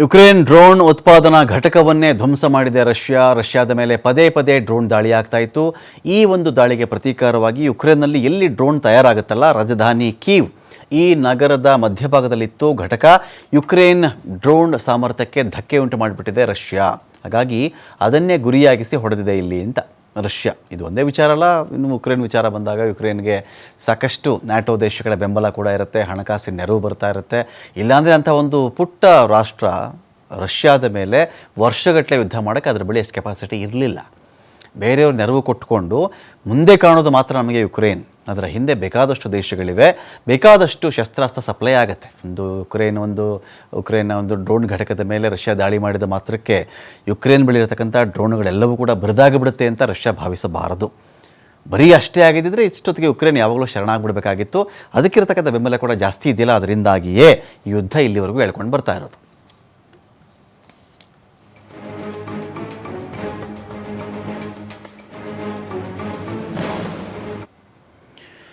Ukraine drone ಉತ್ಪಾದನಾ ಘಟಕವನ್ನೇ ಧ್ವಂಸ ಮಾಡಿದೆ ರಷ್ಯಾ. ರಷ್ಯಾದ ಮೇಲೆ ಪದೇ ಪದೇ ಡ್ರೋನ್ ದಾಳಿ ಆಗ್ತಾ ಇತ್ತು. ಈ ಒಂದು ದಾಳಿಗೆ ಪ್ರತೀಕಾರವಾಗಿ ಯುಕ್ರೇನ್ನಲ್ಲಿ ಎಲ್ಲಿ ಡ್ರೋನ್ ತಯಾರಾಗುತ್ತಲ್ಲ? ರಾಜಧಾನಿ ಕೀವ್. ಈ ನಗರದ ಮಧ್ಯಭಾಗದಲ್ಲಿತ್ತು ಘಟಕ. ಯುಕ್ರೇನ್ ಡ್ರೋನ್ ಸಾಮರ್ಥ್ಯಕ್ಕೆ ಧಕ್ಕೆ ಉಂಟು ಮಾಡಿಬಿಟ್ಟಿದೆ ರಷ್ಯಾ. ಹಾಗಾಗಿ ಅದನ್ನೇ ಗುರಿಯಾಗಿಸಿ ಹೊಡೆದಿದೆ ಇಲ್ಲಿ ಅಂತ. ರಷ್ಯಾ. ಇದು ಒಂದೇ ವಿಚಾರ ಅಲ್ಲ, ಇನ್ನು ಉಕ್ರೇನ್ ವಿಚಾರ ಬಂದಾಗ ಯುಕ್ರೇನ್ಗೆ ಸಾಕಷ್ಟು ನ್ಯಾಟೋ ದೇಶಗಳ ಬೆಂಬಲ ಕೂಡ ಇರುತ್ತೆ, ಹಣಕಾಸಿನ ನೆರವು ಬರ್ತಾ ಇರುತ್ತೆ. ಇಲ್ಲಾಂದರೆ ಅಂಥ ಒಂದು ಪುಟ್ಟ ರಾಷ್ಟ್ರ ರಷ್ಯಾದ ಮೇಲೆ ವರ್ಷಗಟ್ಟಲೆ ಯುದ್ಧ ಮಾಡೋಕ್ಕೆ ಅದರ ಬಳಿ ಎಷ್ಟು ಕೆಪಾಸಿಟಿ ಇರಲಿಲ್ಲ. ಬೇರೆಯವ್ರ ನೆರವು ಕೊಟ್ಟುಕೊಂಡು ಮುಂದೆ ಕಾಣೋದು ಮಾತ್ರ ನಮಗೆ ಯುಕ್ರೇನ್. ಅದರ ಹಿಂದೆ ಬೇಕಾದಷ್ಟು ದೇಶಗಳಿವೆ. ಬೇಕಾದಷ್ಟು ಶಸ್ತ್ರಾಸ್ತ್ರ ಸಪ್ಲೈ ಆಗುತ್ತೆ. ಒಂದು ಯುಕ್ರೇನ್ ಒಂದು, ಯುಕ್ರೇನ್ನ ಒಂದು ಡ್ರೋನ್ ಘಟಕದ ಮೇಲೆ ರಷ್ಯಾ ದಾಳಿ ಮಾಡಿದ ಮಾತ್ರಕ್ಕೆ ಯುಕ್ರೇನ್ ಬಳಿ ಇರತಕ್ಕಂಥ ಡ್ರೋನ್ಗಳೆಲ್ಲವೂ ಕೂಡ ಬರಿದಾಗಿಬಿಡುತ್ತೆ ಅಂತ ರಷ್ಯಾ ಭಾವಿಸಬಾರದು. ಬರೀ ಅಷ್ಟೇ ಆಗಿದ್ದರೆ ಇಷ್ಟೊತ್ತಿಗೆ ಯುಕ್ರೇನ್ ಯಾವಾಗಲೂ ಶರಣಾಗ್ಬಿಡಬೇಕಾಗಿತ್ತು. ಅದಕ್ಕಿರತಕ್ಕಂಥ ಬೆಂಬಲ ಕೂಡ ಜಾಸ್ತಿ ಇದೆಯಲ್ಲ, ಅದರಿಂದಾಗಿಯೇ ಯುದ್ಧ ಇಲ್ಲಿವರೆಗೂ ಹೇಳ್ಕೊಂಡು ಬರ್ತಾ ಇರೋದು.